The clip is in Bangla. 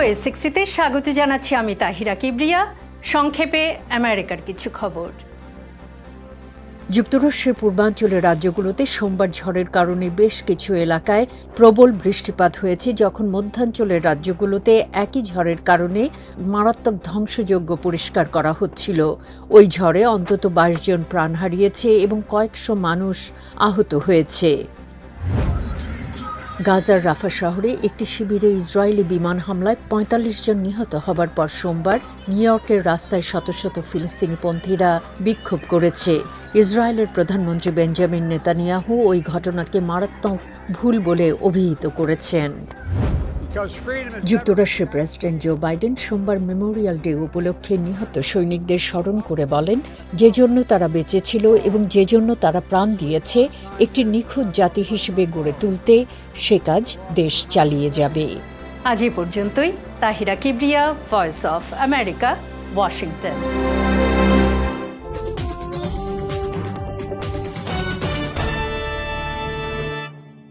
এস সিক্সটিতে স্বাগত জানাচ্ছি আমি তাহিরা কিবরিয়া। সংক্ষেপে আমেরিকার কিছু খবর। যুক্তরাষ্ট্রের পূর্বাঞ্চলের রাজ্যগুলোতে সোমবার ঝড়ের কারণে বেশ কিছু এলাকায় প্রবল বৃষ্টিপাত হয়েছে, যখন মধ্যাঞ্চলের রাজ্যগুলোতে একই ঝড়ের কারণে মারাত্মক ধ্বংসযজ্ঞ পরিষ্কার করা হচ্ছিল। ওই ঝড়ে অন্তত বাইশ জন প্রাণ হারিয়েছে এবং কয়েকশো মানুষ আহত হয়েছে। গাজার রাফা শহরে একটি শিবিরে ইসরায়েলি বিমান হামলায় ৪৫ জন নিহত হবার পর সোমবার নিউ ইয়র্কের রাস্তায় শত শত ফিলিস্তিনিপন্থীরা বিক্ষোভ করেছে। ইসরায়েলের প্রধানমন্ত্রী বেঞ্জামিন নেতানিয়াহু ওই ঘটনাকে মারাত্মক ভুল বলে অভিহিত করেছেন। যুক্তরাষ্ট্রের প্রেসিডেন্ট জো বাইডেন সোমবার মেমোরিয়াল ডে উপলক্ষে নিহত সৈনিকদের স্মরণ করে বলেন যে জন্য তারা বেঁচে ছিল এবং যে জন্য তারা প্রাণ দিয়েছে একটি নিখুঁত জাতি হিসেবে গড়ে তুলতে সে কাজ দেশ চালিয়ে যাবে। আজ এ পর্যন্তই। Tahira Kibria voice of America Washington.